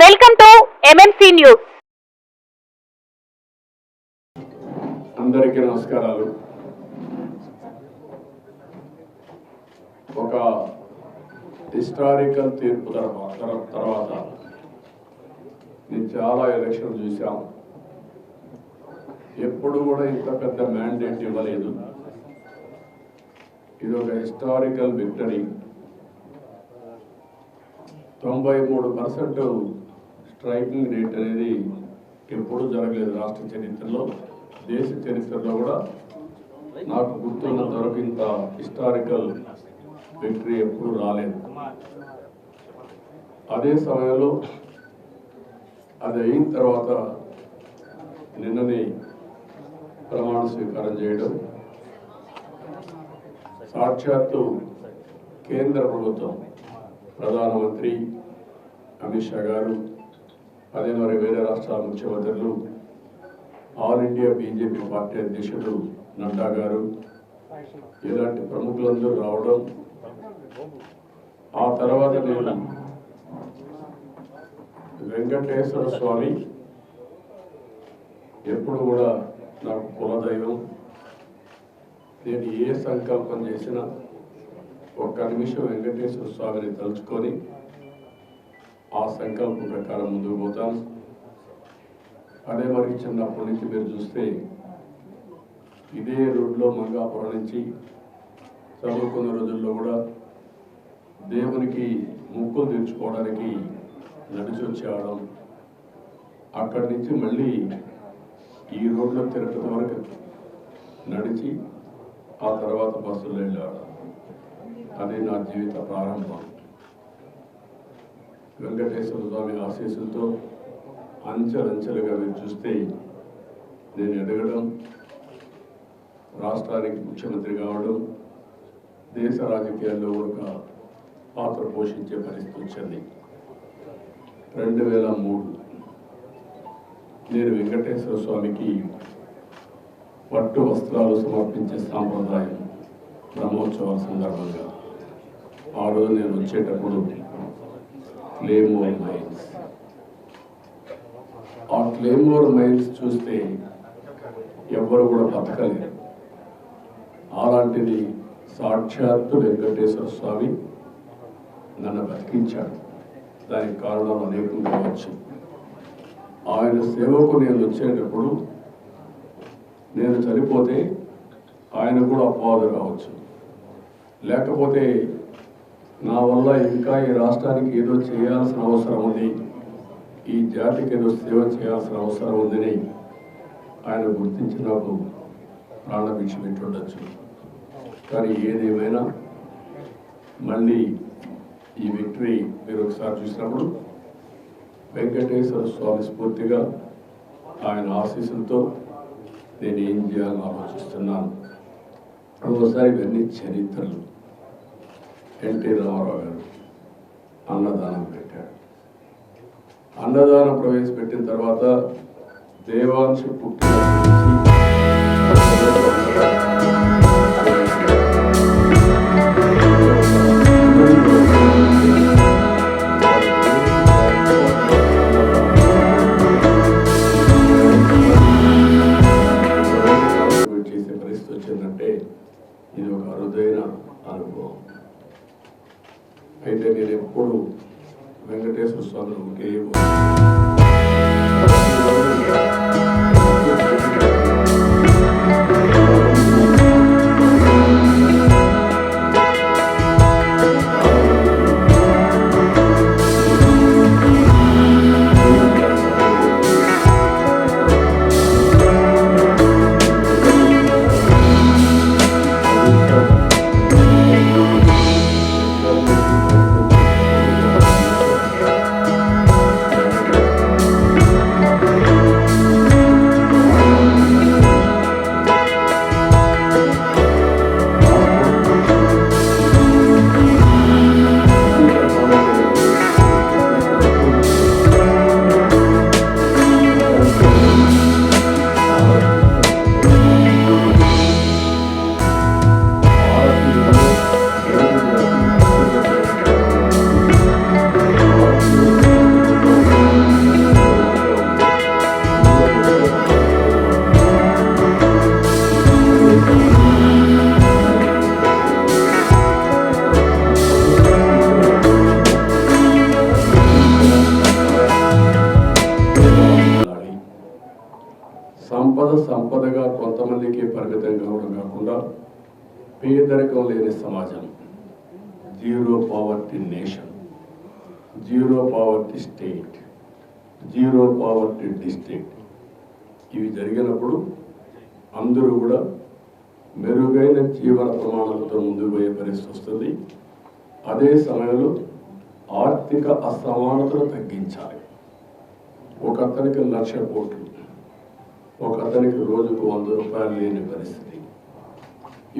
Welcome to MMC news అందరికీ నమస్కారాలు. ఒక హిస్టారికల్ తీర్పు తర్వాత తర్వాత నేను చాలా ఎలక్షన్ చూశాం. ఎప్పుడు కూడా ఇంత పెద్ద మ్యాండేట్ ఇవ్వలేదు. ఇది ఒక హిస్టారికల్ విక్టరీ తొంభై మూడు పర్సెంట్ స్ట్రైకింగ్ రేట్ అనేది ఎప్పుడూ జరగలేదు రాష్ట్ర చరిత్రలో. దేశ చరిత్రలో కూడా నాకు గుర్తున్నంత వరకు ఇంత హిస్టారికల్ విక్టరీ ఎప్పుడు రాలేదు. అదే సమయంలో అది అయిన తర్వాత నిన్ననే ప్రమాణ స్వీకారం చేయడం సాక్షాత్తు కేంద్ర ప్రభుత్వం ప్రధానమంత్రి అమిత్ షా గారు అదే మరి వేరే రాష్ట్రాల ముఖ్యమంత్రులు ఆల్ ఇండియా బీజేపీ పార్టీ అధ్యక్షుడు నడ్డా గారు ఇలాంటి ప్రముఖులందరూ రావడం ఆ తర్వాత నేను వెంకటేశ్వర స్వామి ఎప్పుడు కూడా నాకు కులదైవం. నేను ఏ సంకల్పం చేసినా ఒక్క నిమిషం వెంకటేశ్వర స్వామిని తలుచుకొని ఆ సంకల్పం ప్రకారం ముందుకు పోతాను అదే మరి చిన్నప్పటి నుంచి మీరు చూస్తే ఇదే రోడ్లో మంగాపురం నుంచి చదువుకున్న రోజుల్లో కూడా దేవునికి ముక్కులు తీర్చుకోవడానికి నడిచి వచ్చేవాళ్ళం. అక్కడి నుంచి మళ్ళీ ఈ రోడ్లో తిరుపతి వరకు నడిచి ఆ తర్వాత బస్సులో వెళ్ళాడు అదే నా జీవిత ప్రారంభం. వెంకటేశ్వర స్వామి ఆశీస్సులతో అంచెలంచెలుగా మీరు చూస్తే నేను ఎదగడం రాష్ట్రానికి ముఖ్యమంత్రి కావడం దేశ రాజకీయాల్లో ఒక పాత్ర పోషించే పరిస్థితి వచ్చింది. రెండు వేల మూడు నేను వెంకటేశ్వర స్వామికి పట్టు వస్త్రాలు సమర్పించే సాంప్రదాయం బ్రహ్మోత్సవాల సందర్భంగా. ఆ రోజు నేను వచ్చేటప్పుడు క్లేమోర్ మైన్స్ ఆ క్లేమోర్ మైన్స్ చూస్తే ఎవ్వరు కూడా బతకలేరు. అలాంటిది సాక్షాత్తు వెంకటేశ్వర స్వామి నన్ను బతికించాడు. దానికి కారణం అనేకం కావచ్చు. ఆయన సేవకు నేను వచ్చేటప్పుడు నేను చనిపోతే ఆయన కూడా అపవాదు కావచ్చు. లేకపోతే నా వల్ల ఇంకా ఈ రాష్ట్రానికి ఏదో చేయాల్సిన అవసరం ఉంది. ఈ జాతికి ఏదో సేవ చేయాల్సిన అవసరం ఉందని ఆయన గుర్తించి నాకు ప్రాణభిక్ష పెట్టుండొచ్చు. కానీ ఏదేమైనా మళ్ళీ ఈ విక్టరీ మీరు ఒకసారి చూసినప్పుడు వెంకటేశ్వర స్వామి స్ఫూర్తిగా ఆయన ఆశీస్సులతో నేను ఏం చేయాలని ఆలోచిస్తున్నాను. ఒకసారి ఇవన్నీ చరిత్రలు. ఎన్టీ రామారావు గారు అన్నదానం పెట్టాడు అన్నదానం ప్రవేశపెట్టిన తర్వాత దేవాంశ పుట్టిన అయితే నేను ఎప్పుడు వెంకటేశ్వర స్వామిని ఒకే zero poverty nation zero poverty state zero poverty district ఇవి జరిగినప్పుడు అందరూ కూడా మెరుగైన జీవన ప్రమాణాలతో ముందుకు పోయే పరిస్థితి వస్తుంది. అదే సమయంలో ఆర్థిక అసమానతను తగ్గించాలి. ఒక అతనికి లక్ష కోట్లు ఒక అతనికి రోజుకు వంద రూపాయలు లేని పరిస్థితి.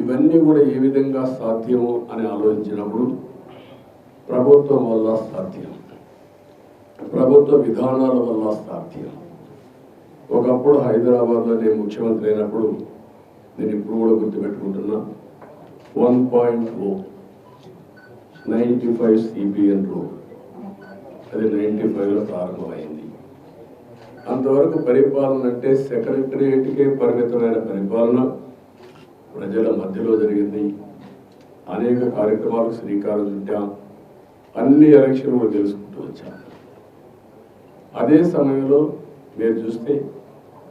ఇవన్నీ కూడా ఏ విధంగా సాధ్యము అని ఆలోచించినప్పుడు ప్రభుత్వం వల్ల సాధ్యం. ప్రభుత్వ విధానాల వల్ల సాధ్యం. ఒకప్పుడు హైదరాబాద్లో నేను ముఖ్యమంత్రి అయినప్పుడు నేను ఇప్పుడు కూడా గుర్తుపెట్టుకుంటున్నా one point o ninety five CBN road అది నైంటీ ఫైవ్లో ప్రారంభమైంది. అంతవరకు పరిపాలన అంటే సెక్రటరియేట్కే పరిమితమైన పరిపాలన ప్రజల మధ్యలో జరిగింది. అనేక కార్యక్రమాలకు శ్రీకారం చుట్టాం. అన్ని ఎలక్షన్ కూడా తెలుసుకుంటూ వచ్చాం అదే సమయంలో మీరు చూస్తే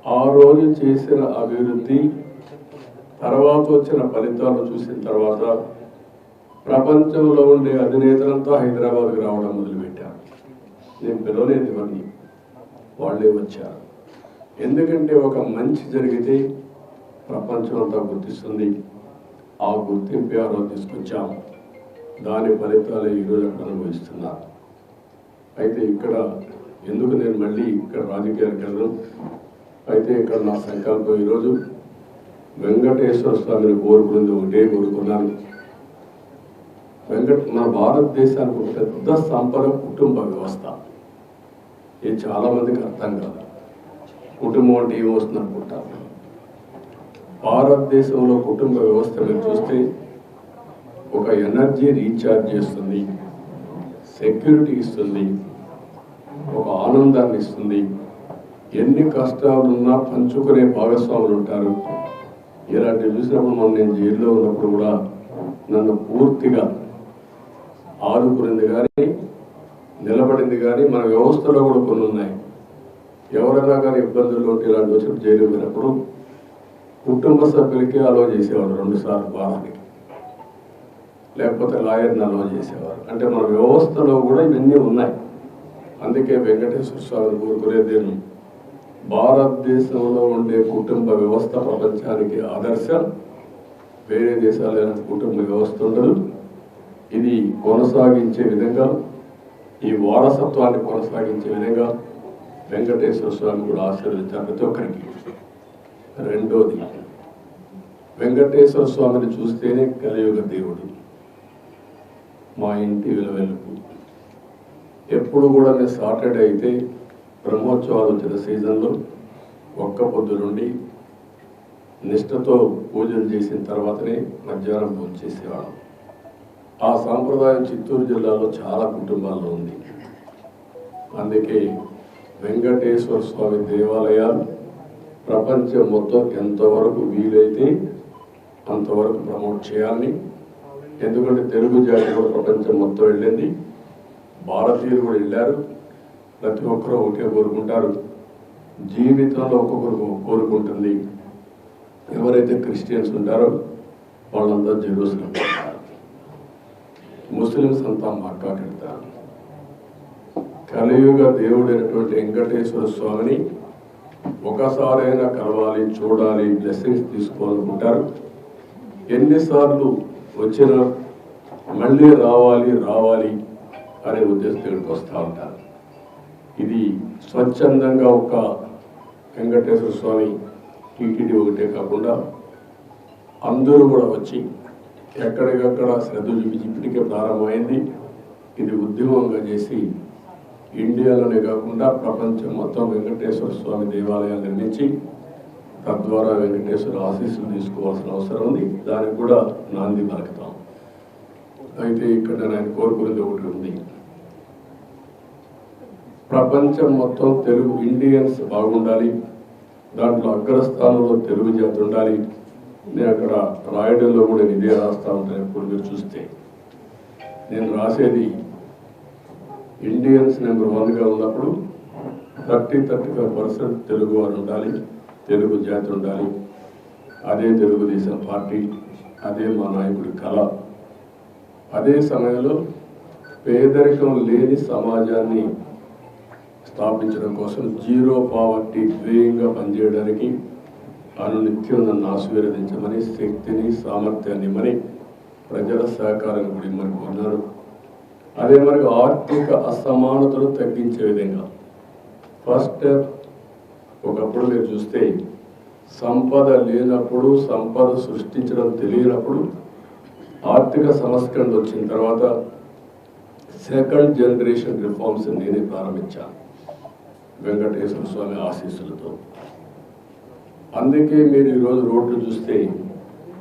ఆ రోజు చేసిన అభివృద్ధి తర్వాత వచ్చిన ఫలితాలు చూసిన తర్వాత ప్రపంచంలో ఉండే అధినేతలంతా హైదరాబాద్కి రావడం మొదలుపెట్టారు. నేను పిలవలేదు ఎవరిని వాళ్ళే వచ్చారు. ఎందుకంటే ఒక మంచి జరిగితే ప్రపంచం అంతా గుర్తిస్తుంది. ఆ గుర్తింపు ఆ రోజు దాని ఫలితాలు ఈరోజు అక్కడ అనుభవిస్తున్నారు అయితే ఇక్కడ ఎందుకు నేను మళ్ళీ ఇక్కడ రాజకీయాలకు వెళ్ళను? అయితే ఇక్కడ నా సంకల్పం ఈరోజు వెంకటేశ్వర స్వామిని కోరుకునేది ఒకటే కోరుకున్నాను. వెంకట మన భారతదేశానికి ఒక పెద్ద సంపద కుటుంబ వ్యవస్థ. ఇది చాలామందికి అర్థం కాదు. కుటుంబం అంటే ఏమొస్తుంది అనుకుంటారు భారతదేశంలో కుటుంబ వ్యవస్థ మీరు చూస్తే ఒక ఎనర్జీ రీఛార్జ్ చేస్తుంది సెక్యూరిటీ ఇస్తుంది ఒక ఆనందాన్ని ఇస్తుంది. ఎన్ని కష్టాలున్నా పంచుకునే భాగస్వాములు ఉంటారు. ఇలాంటివి చూసినప్పుడు మనం నేను జైల్లో ఉన్నప్పుడు కూడా నన్ను పూర్తిగా ఆదుకునింది కానీ నిలబడింది కానీ మన వ్యవస్థలో కూడా కొన్ని ఉన్నాయి. ఎవరైనా కానీ ఇబ్బందుల్లో ఉంటే ఇలాంటి వచ్చినప్పుడు జైలు పోయినప్పుడు కుటుంబ సభ్యులకి అలో చేసేవాడు రెండు సార్లు లేకపోతే లాయర్ని అలో చేసేవారు. అంటే మన వ్యవస్థలో కూడా ఇవన్నీ ఉన్నాయి. అందుకే వెంకటేశ్వర స్వామిని కోరుకునేది భారతదేశంలో ఉండే కుటుంబ వ్యవస్థ ప్రపంచానికి ఆదర్శం. వేరే దేశాలైన కుటుంబ వ్యవస్థ ఉండదు. ఇది కొనసాగించే విధంగా ఈ వారసత్వాన్ని కొనసాగించే విధంగా వెంకటేశ్వర స్వామి కూడా ఆశీర్వదించారు ప్రతి ఒక్కరికి. రెండోది వెంకటేశ్వర స్వామిని చూస్తేనే కలియుగ దేవుడు. మా ఇంటి విలువెలుపు ఎప్పుడు కూడా నేను సాటర్డే అయితే బ్రహ్మోత్సవాలు వచ్చిన సీజన్లో ఒక్క పొద్దు నుండి నిష్ఠతో పూజలు చేసిన తర్వాతనే మధ్యాహ్నం పూజ చేసేవాళ్ళం. ఆ సాంప్రదాయం చిత్తూరు జిల్లాలో చాలా కుటుంబాల్లో ఉంది. అందుకే వెంకటేశ్వర స్వామి దేవాలయాలు ప్రపంచం మొత్తం ఎంతవరకు వీలైతే అంతవరకు ప్రమోట్ చేయాలని ఎందుకంటే తెలుగు జాతి కూడా ప్రపంచం మొత్తం వెళ్ళింది. భారతీయులు కూడా వెళ్ళారు. ప్రతి ఒక్కరూ ఒకే కోరుకుంటారు. జీవితంలో ఒక్కొక్కరు కోరుకుంటుంది. ఎవరైతే క్రిస్టియన్స్ ఉంటారో వాళ్ళంతా జెరూసలం ముస్లిమ్స్ అంతా మక్కా కడతారు కలియుగ దేవుడైనటువంటి వెంకటేశ్వర స్వామిని ఒకసారైనా కలవాలి చూడాలి బ్లెస్సింగ్స్ తీసుకోవాలనుకుంటారు. ఎన్నిసార్లు వచ్చిన మళ్ళీ రావాలి రావాలి అనే ఉద్దేశంతో ఇక్కడికి వస్తూ ఉంటారు. ఇది స్వచ్ఛందంగా ఒక వెంకటేశ్వర స్వామి టీటీడీ ఒకటే కాకుండా అందరూ కూడా వచ్చి ఎక్కడికక్కడ శ్రద్ధ చూపించి ఇప్పటికే ప్రారంభమైంది. ఇది ఉద్యమంగా చేసి ఇండియాలోనే కాకుండా ప్రపంచం మొత్తం వెంకటేశ్వర స్వామి దేవాలయాలు నిర్మించి తద్వారా వెంకటేశ్వర ఆశీస్సులు తీసుకోవాల్సిన అవసరం ఉంది. దానికి కూడా నాంది పలుకుతాం. అయితే ఇక్కడ నేను కోరుకునేది ఒకటి ఉంది. ప్రపంచం మొత్తం తెలుగు ఇండియన్స్ బాగుండాలి. దాంట్లో అగ్రస్థానంలో తెలుగు జాతి ఉండాలి. నేను అక్కడ రాయడంలో కూడా నేను ఇదే రాస్తా ఉంటాను ఎప్పుడు మీరు చూస్తే. నేను రాసేది ఇండియన్స్ నెంబర్ వన్గా ఉన్నప్పుడు thirty thirty five percent Telugu వారు ఉండాలి. తెలుగు జాతి ఉండాలి. అదే తెలుగుదేశం పార్టీ అదే మా నాయకుడి కళ. అదే సమయంలో పేదరికం లేని సమాజాన్ని స్థాపించడం కోసం జీరో పావర్టీ ధ్యేయంగా పనిచేయడానికి అనునిత్యం నన్ను ఆశీర్వదించమని శక్తిని సామర్థ్యాన్ని ఇమ్మని ప్రజల సహకారం కూడా ఇమ్మని కోరినారు అదే మరి ఆర్థిక అసమానతలు తగ్గించే విధంగా ఫస్ట్ ఒకప్పుడు మీరు చూస్తే సంపద లేనప్పుడు సంపద సృష్టించడం తెలియనప్పుడు ఆర్థిక సంస్కరణ వచ్చిన తర్వాత సెకండ్ జనరేషన్ రిఫార్మ్స్ నేనే ప్రారంభించాను వెంకటేశ్వర స్వామి ఆశీస్సులతో. అందుకే మీరు ఈరోజు రోడ్లు చూస్తే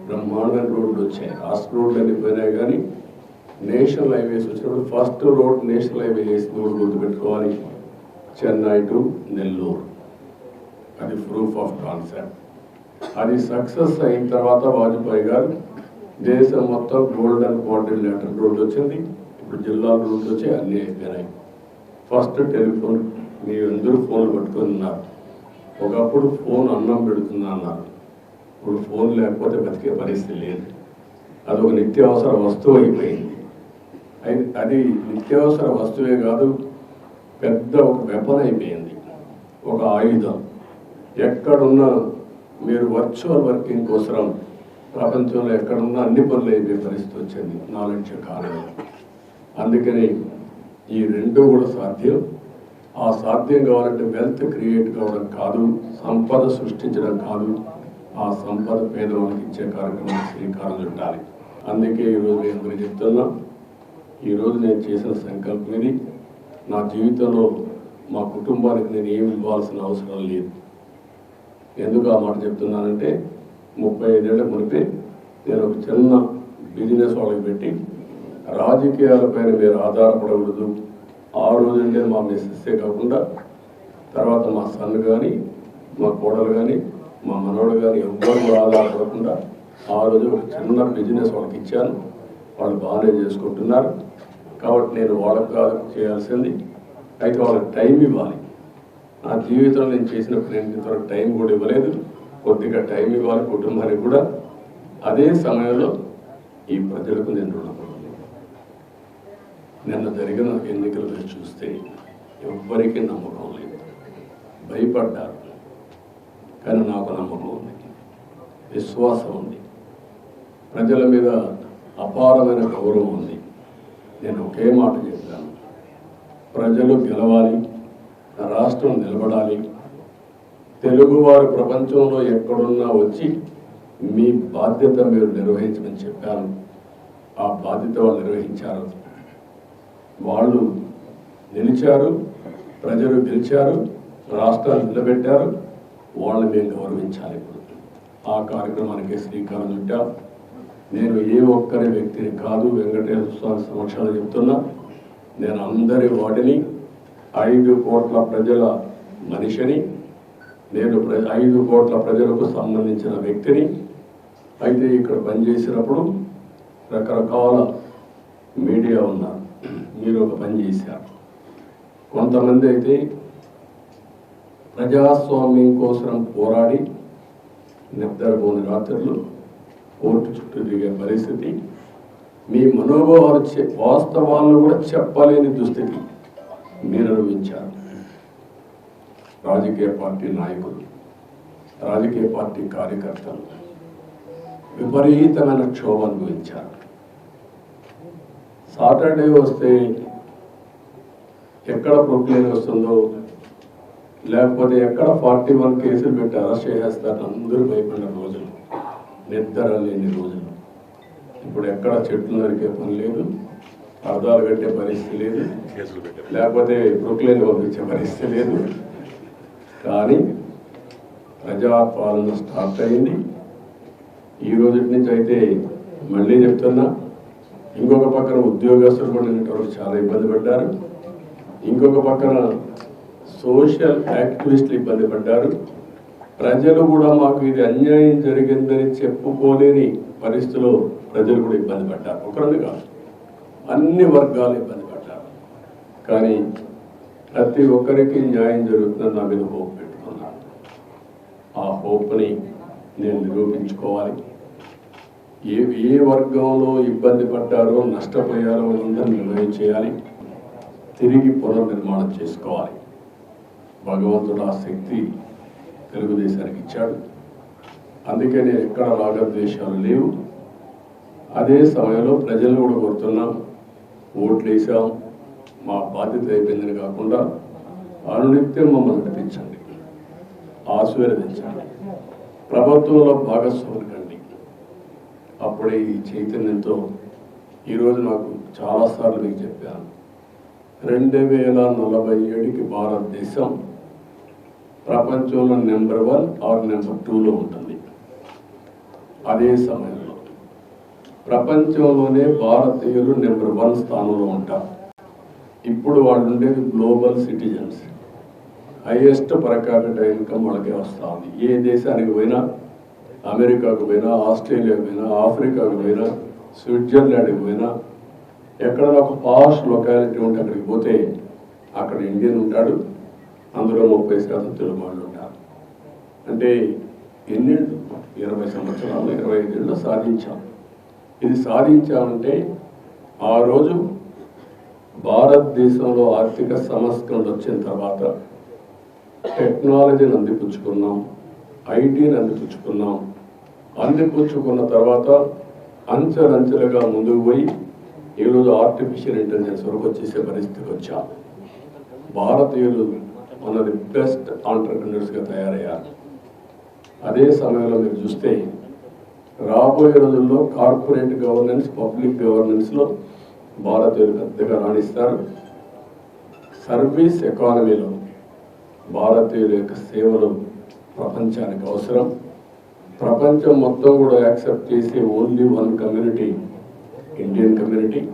బ్రహ్మాండమైన రోడ్లు వచ్చాయి. రాష్ట్ర రోడ్లు అన్ని పోయినాయి కానీ నేషనల్ హైవేస్ వచ్చినప్పుడు ఫస్ట్ రోడ్ నేషనల్ హైవే వేసి రోడ్డు గుర్తుపెట్టుకోవాలి చెన్నై టు నెల్లూరు. అది ప్రూఫ్ ఆఫ్ కాన్సెప్ట్ అది సక్సెస్ అయిన తర్వాత వాజ్పేయి గారు దేశం మొత్తం గోల్డెన్ కోఆర్డినేటర్ రోడ్డు వచ్చింది. ఇప్పుడు జిల్లా రోడ్లు వచ్చి అన్నీ అయిపోయినాయి. ఫస్ట్ టెలిఫోన్ మీ అందరూ ఫోన్లు పట్టుకొని ఉన్నారు. ఒకప్పుడు ఫోన్ అన్నం పెడుతుందా అన్నారు. ఇప్పుడు ఫోన్ లేకపోతే బతికే పరిస్థితి లేదు. అది ఒక నిత్యావసర వస్తువు అయిపోయింది. అది అది నిత్యావసర వస్తువే కాదు పెద్ద ఒక వెపన్ అయిపోయింది. ఒక ఆయుధం. ఎక్కడున్నా మీరు వర్చువల్ వర్కింగ్ కోసం ప్రపంచంలో ఎక్కడున్నా అన్ని పనులు అయిపోయే పరిస్థితి వచ్చింది నాలెడ్జ్ కారణం అందుకని ఈ రెండు కూడా సాధ్యం. ఆ సాధ్యం కావాలంటే వెల్త్ క్రియేట్ కావడం కాదు సంపద సృష్టించడం కాదు. ఆ సంపద పేదవాళ్ళకి ఇచ్చే కార్యక్రమం శ్రీకారం చుట్టాలి. అందుకే ఈరోజు నేను అందరికీ చెప్తున్నా ఈరోజు నేను చేసిన సంకల్పం ఇది. నా జీవితంలో మా కుటుంబానికి నేను ఏమి ఇవ్వాల్సిన అవసరం లేదు. ఎందుకు ఆ మాట చెప్తున్నానంటే ముప్పై ఐదేళ్ళ మునిపే నేను ఒక చిన్న బిజినెస్ వాళ్ళకి పెట్టి రాజకీయాలపైన మీరు ఆధారపడకూడదు. ఆ రోజుంటే మా మిస్సెస్సే కాకుండా తర్వాత మా సన్ కానీ మా కోడలు కానీ మా మనవడు కానీ ఎవ్వరు కూడా ఆధారపడకుండా ఆ రోజు ఒక చిన్న బిజినెస్ వాళ్ళకి ఇచ్చాను. వాళ్ళు బాగానే చేసుకుంటున్నారు. కాబట్టి నేను వాళ్ళకి కాదు చేయాల్సింది. అయితే వాళ్ళకి టైం ఇవ్వాలి. నా జీవితంలో నేను చేసిన నేను ఇంతవరకు టైం కూడా ఇవ్వలేదు. కొద్దిగా టైం ఇవ్వాలి కుటుంబానికి కూడా. అదే సమయంలో ఈ ప్రజలకు నేను రుణపడాలి నిన్న జరిగిన ఎన్నికలు మీరు చూస్తే ఎవ్వరికీ నమ్మకం లేదు. భయపడ్డారు. కానీ నాకు నమ్మకం ఉంది. విశ్వాసం ఉంది. ప్రజల మీద అపారమైన గౌరవం ఉంది. నేను ఒకే మాట చెప్తాను ప్రజలు గెలవాలి. రాష్ట్రం నిలబడాలి. తెలుగువారు ప్రపంచంలో ఎక్కడున్నా వచ్చి మీ బాధ్యత మీరు నిర్వహించమని చెప్పాను. ఆ బాధ్యత వాళ్ళు నిర్వహించారు. వాళ్ళు నిలిచారు ప్రజలు గెలిచారు రాష్ట్రాలు నిలబెట్టారు. వాళ్ళని మేము గౌరవించాలి ఇప్పుడు. ఆ కార్యక్రమానికి శ్రీకారం చుట్టాం. నేను ఏ ఒక్కరి వ్యక్తిని కాదు వెంకటేశ్వర స్వామి సమక్షంలో చెప్తున్నా. నేను అందరి వాటిని ఐదు కోట్ల ప్రజల మనిషిని నేను ఐదు కోట్ల ప్రజలకు సంబంధించిన వ్యక్తిని అయితే ఇక్కడ పనిచేసినప్పుడు రకరకాల మీడియా ఉన్నారు మీరు ఒక పని చేశారు. కొంతమంది అయితే ప్రజాస్వామ్యం కోసం పోరాడి నిద్రపోని రాత్రులు కోర్టు చుట్టూ దిగే పరిస్థితి. మీ మనోభావాలు వాస్తవాలను కూడా చెప్పలేని దుస్థితి. నిర్వహించారు రాజకీయ పార్టీ నాయకులు రాజకీయ పార్టీ కార్యకర్తలు విపరీతమైన క్షోభ అనుభవించారు సాటర్డే వస్తే ఎక్కడ ప్రొక్లేన్ వస్తుందో లేకపోతే ఎక్కడ ఫార్టీ వన్ కేసులు పెట్టి అరెస్ట్ చేసేస్తారు అందరూ భయపడిన రోజులు నిద్ర లేని రోజులు. ఇప్పుడు ఎక్కడ చెట్లు నరికే పని లేదు అర్థాలు కట్టే పరిస్థితి లేదు. లేకపోతే ప్రొక్లేన్ పంపించే పరిస్థితి లేదు. కానీ ప్రజాపాలన స్టార్ట్ అయింది. ఈ రోజు నుంచి అయితే మళ్ళీ చెప్తున్నా ఇంకొక పక్కన ఉద్యోగస్తులు కూడా చాలా ఇబ్బంది పడ్డారు. ఇంకొక పక్కన సోషల్ యాక్టివిస్టులు ఇబ్బంది పడ్డారు. ప్రజలు కూడా మాకు ఇది అన్యాయం జరిగిందని చెప్పుకోలేని పరిస్థితిలో ప్రజలు కూడా ఇబ్బంది పడ్డారు. ఒకరిని కాదు అన్ని వర్గాలు ఇబ్బంది కానీ ప్రతి ఒక్కరికి న్యాయం జరుగుతుందని నా మీద హోప్ పెట్టుకున్నాను. ఆ హోప్ని నేను నిరూపించుకోవాలి. ఏ ఏ వర్గంలో ఇబ్బంది పడ్డారో నష్టపోయారో అందరిని నిర్ణయం చేయాలి. తిరిగి పునర్నిర్మాణం చేసుకోవాలి. భగవంతుడు ఆ శక్తి తెలుగుదేశానికి ఇచ్చాడు. అందుకే నేను ఎక్కడ రాగద్వేషాలు లేవు. అదే సమయంలో ప్రజలు కూడా కోరుతున్నాం. ఓట్లు వేసాం మా బాధ్యత అయిపోయిందని కాకుండా అనునిత్యం మమ్మల్ని నడిపించండి. ఆశీర్వదించండి. ప్రభుత్వంలో భాగస్వాములు కండి. అప్పుడే ఈ చైతన్యంతో ఈరోజు నాకు చాలాసార్లు మీకు చెప్పాను. రెండు వేల నలభై ఏడుకి భారతదేశం ప్రపంచంలో నెంబర్ వన్ ఆర్ నెంబర్ టూలో ఉంటుంది. అదే సమయంలో ప్రపంచంలోనే భారతీయులు నెంబర్ వన్ స్థానంలో ఉంటారు. ఇప్పుడు వాళ్ళు ఉండేది global citizens highest per capita income వాళ్ళకే వస్తూ ఉంది ఏ దేశానికి పోయినా అమెరికాకు పోయినా ఆస్ట్రేలియాకు పోయినా ఆఫ్రికాకు పోయినా స్విట్జర్లాండ్కి పోయినా ఎక్కడైనా ఒక పాష్ లొకాలిటీ ఉంటే అక్కడికి పోతే అక్కడ ఇండియన్ ఉంటాడు అందులో ముప్పై శాతం తెలుగు వాళ్ళు ఉంటారు. అంటే ఎన్నేళ్ళు ఇరవై సంవత్సరాలు ఇరవై ఐదేళ్ళు సాధించాం. ఇది సాధించామంటే ఆ రోజు భారతదేశంలో ఆర్థిక సంస్కరణలు వచ్చిన తర్వాత టెక్నాలజీని అందిపుచ్చుకున్నాం ఐటీని అందిపుచ్చుకున్నాం. అందిపుచ్చుకున్న తర్వాత అంచెలంచెలుగా ముందుకు పోయి ఈరోజు ఆర్టిఫిషియల్ ఇంటెలిజెన్స్ వరకు వచ్చేసే పరిస్థితికి వచ్చాం. భారతీయులు మనది బెస్ట్ ఆంటర్ప్రినర్స్గా తయారయ్యారు. అదే సమయంలో మీరు చూస్తే రాబోయే రోజుల్లో కార్పొరేట్ గవర్నెన్స్ పబ్లిక్ గవర్నెన్స్లో భారతీయులు పెద్దగా రాణిస్తారు. సర్వీస్ ఎకానమీలో భారతీయుల యొక్క సేవలు ప్రపంచానికి అవసరం. ప్రపంచం మొత్తం కూడా యాక్సెప్ట్ చేసే only one community Indian community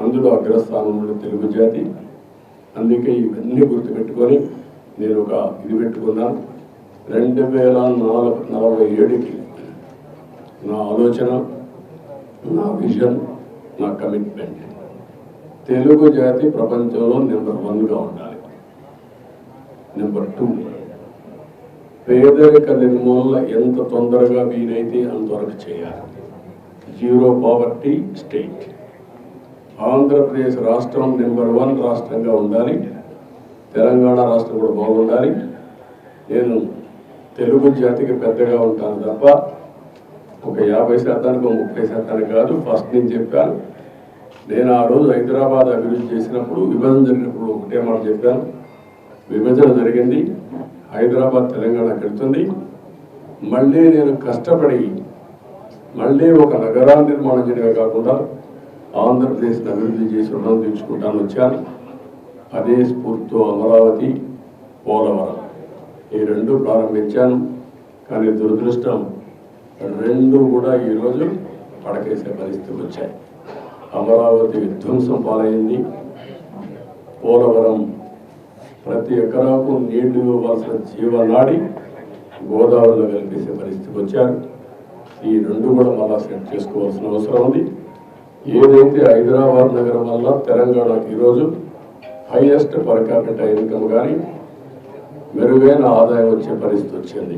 అందులో అగ్రస్థానంలో తెలుగు జాతి. అందుకే ఇవన్నీ గుర్తుపెట్టుకొని నేను ఒక ఇది పెట్టుకున్నాను. రెండు వేల నాలుగు నలభై ఏడుకి నా ఆలోచన నా విజన్ నా కమిట్మెంట్ తెలుగు జాతి ప్రపంచంలో నెంబర్ వన్గా ఉండాలి. నెంబర్ టూ పేదరిక నిర్మూలన ఎంత తొందరగా వీలైతే అంతవరకు చేయాలి. జీరో పావర్టీ స్టేట్ ఆంధ్రప్రదేశ్ రాష్ట్రం నెంబర్ వన్ రాష్ట్రంగా ఉండాలి. తెలంగాణ రాష్ట్రం కూడా బాగుండాలి. నేను తెలుగు జాతికి పెద్దగా ఉంటాను తప్ప ఒక యాభై శాతానికి ఒక ముప్పై శాతానికి కాదు. ఫస్ట్ నేను చెప్పాను. నేను ఆ రోజు హైదరాబాద్ అభివృద్ధి చేసినప్పుడు విభజన జరిగినప్పుడు ఒకటే మాట చెప్పాను. విభజన జరిగింది. హైదరాబాద్ తెలంగాణ కడుతుంది. మళ్ళీ నేను కష్టపడి మళ్ళీ ఒక నగరాన్ని నిర్మాణం చేయడమే కాకుండా ఆంధ్రప్రదేశ్ని అభివృద్ధి చేసి రుణం తీర్చుకుంటాను వచ్చాను. అదే స్ఫూర్తితో అమరావతి పోలవరం. ఈ రెండు ప్రారంభించాను. కానీ దురదృష్టం రెండు కూడా ఈరోజు పడకేసే పరిస్థితులు వచ్చాయి. అమరావతి విధ్వంసం పాలైంది. పోలవరం ప్రతి ఎకరాకు నీళ్ళు ఇవ్వాల్సిన జీవనాడి గోదావరిలో కలిపేసే పరిస్థితికి వచ్చారు. ఈ రెండు కూడా మళ్ళా సెట్ చేసుకోవాల్సిన అవసరం ఉంది. ఏదైతే హైదరాబాద్ నగరం వల్ల తెలంగాణకు ఈరోజు హైయెస్ట్ పర్ క్యాపిటల్ ఇన్కమ్ కానీ మెరుగైన ఆదాయం వచ్చే పరిస్థితి వచ్చింది.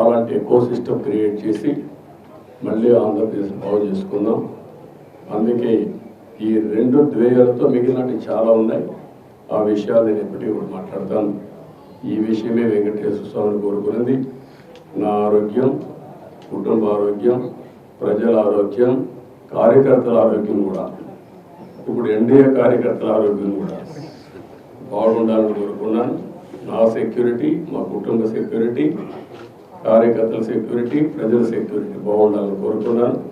అలాంటి ఎకో సిస్టమ్ క్రియేట్ చేసి మళ్ళీ ఆంధ్రప్రదేశ్ బాగు చేసుకుందాం. అందుకే ఈ రెండు ద్వేయాలతో మిగిలినవి చాలా ఉన్నాయి. ఆ విషయాలు నేను ఎప్పటికీ కూడా మాట్లాడతాను. ఈ విషయమే వెంకటేశ్వర స్వామిని కోరుకున్నది. నా ఆరోగ్యం కుటుంబ ఆరోగ్యం ప్రజల ఆరోగ్యం కార్యకర్తల ఆరోగ్యం కూడా. ఇప్పుడు ఎన్డీఏ కార్యకర్తల ఆరోగ్యం కూడా. బాగుండాలని కోరుకున్నాను. నా సెక్యూరిటీ మా కుటుంబ సెక్యూరిటీ కార్యకర్తల సెక్యూరిటీ ప్రజల సెక్యూరిటీ బాగుండాలని కోరుకున్నాను.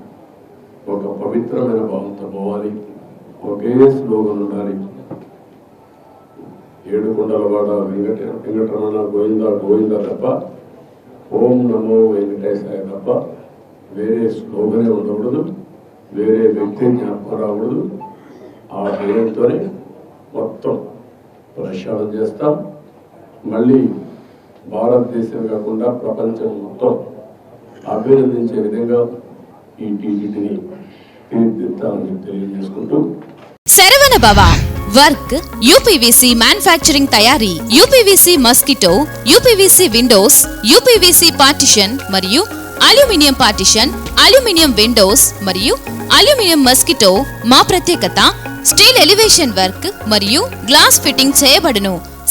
ఒక పవిత్రమైన భావంతో పోవాలి. ఒకే స్లోగన్ ఉండాలి. ఏడుకొండలవాడ వెంకట వెంకటరమణ గోవింద గోవింద తప్ప ఓం నమో వెంకటేశాయ తప్ప వేరే స్లోగనే ఉండకూడదు. వేరే వ్యక్తి జ్ఞాపకం రాకూడదు. ఆ పేరుతోనే మొత్తం ప్రక్షాళన చేస్తాం. మళ్ళీ భారతదేశం కాకుండా ప్రపంచం మొత్తం అభినందించే విధంగా ఈ తెలియజేసుకుంటూ Saravana Bhava work UPVC manufacturing తయారీ UPVC mosquito UPVC windows UPVC partition మరియు అల్యూమినియం పార్టిషన్ అల్యూమినియం విండోస్ మరియు అల్యూమినియం మస్కిటో మా ప్రత్యేకత స్టీల్ ఎలివేషన్ వర్క్ మరియు గ్లాస్ ఫిట్టింగ్ చేయబడును.